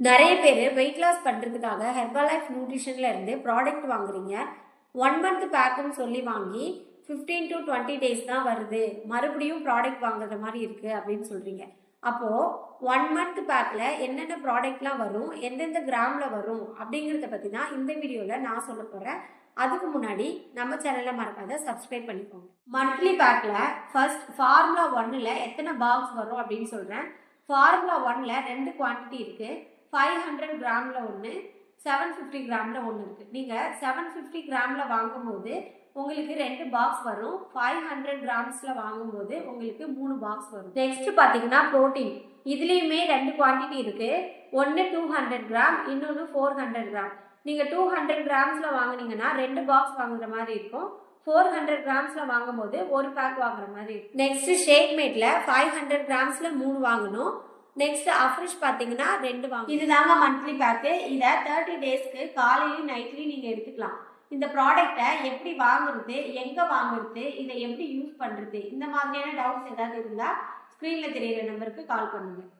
நிறைய பேர் weight loss பண்ணுறதுக்காக ஹெர்பல் லைஃப் நியூட்ரிஷனில் இருந்து ப்ராடக்ட் வாங்குறீங்க. ஒன் மந்த் பேக்குன்னு சொல்லி வாங்கி ஃபிஃப்டீன் டு டுவெண்ட்டி டேஸ் தான் வருது. மறுபடியும் ப்ராடக்ட் வாங்குற மாதிரி இருக்குது அப்படின்னு சொல்கிறீங்க அப்போது ஒன் மந்த் பேக்கில் என்னென்ன ப்ராடக்ட்லாம் வரும் எந்தெந்த கிராமில் வரும் அப்படிங்கிறத பற்றி தான் இந்த வீடியோவில் நான் சொல்ல போகிறேன் அதுக்கு முன்னாடி நம்ம சேனலை மறக்காத சப்ஸ்கிரைப் பண்ணிக்கோங்க. மந்த்லி பேக்கில் ஃபர்ஸ்ட் ஃபார்முலா ஒன்னில் எத்தனை பாக்ஸ் வரும் அப்படின்னு சொல்கிறேன் ஃபார்முலா ஒன்னில் ரெண்டு குவான்டிட்டி இருக்குது ஃபைவ் ஹண்ட்ரட் கிராமில் ஒன்று செவன் ஃபிஃப்டி கிராமில் ஒன்று இருக்குது நீங்கள் செவன் ஃபிஃப்டி கிராமில் வாங்கும்போது உங்களுக்கு ரெண்டு பாக்ஸ் வரும். ஃபைவ் ஹண்ட்ரட் கிராம்ஸில் வாங்கும்போது உங்களுக்கு மூணு பாக்ஸ் வரும். நெக்ஸ்ட் பார்த்தீங்கன்னா ப்ரோட்டீன் இதுலேயுமே ரெண்டு குவான்டிட்டி இருக்குது ஒன்று டூ ஹண்ட்ரட் கிராம் இன்னொன்று ஃபோர் ஹண்ட்ரட் கிராம் நீங்கள் டூ ஹண்ட்ரட் கிராம்ஸில் வாங்குனீங்கன்னா ரெண்டு பாக்ஸ் வாங்குற மாதிரி இருக்கும். ஃபோர் ஹண்ட்ரட் கிராம்ஸில் வாங்கும்போது ஒரு பேக் வாங்குற மாதிரி இருக்கும். நெக்ஸ்ட் ஷேக் மேட்டில் ஃபைவ் ஹண்ட்ரட் கிராம்ஸில் மூணு வாங்கணும். நெக்ஸ்ட் அஃப்ரிஷ் பார்த்தீங்கன்னா ரெண்டு வாங்க. இதுதாங்க மந்த்லி பேக்கு இதை தேர்ட்டி டேஸ்க்கு காலையிலையும் நைட்லையும் நீங்கள் எடுத்துக்கலாம். இந்த ப்ராடக்ட்டை எப்படி வாங்குறது எங்கே வாங்குறது இதை எப்படி யூஸ் பண்ணுறது இந்த மாதிரியான டவுட்ஸ் ஏதாவது இருந்தால் ஸ்க்ரீனில் தெரியிற நம்பருக்கு கால் பண்ணுங்கள்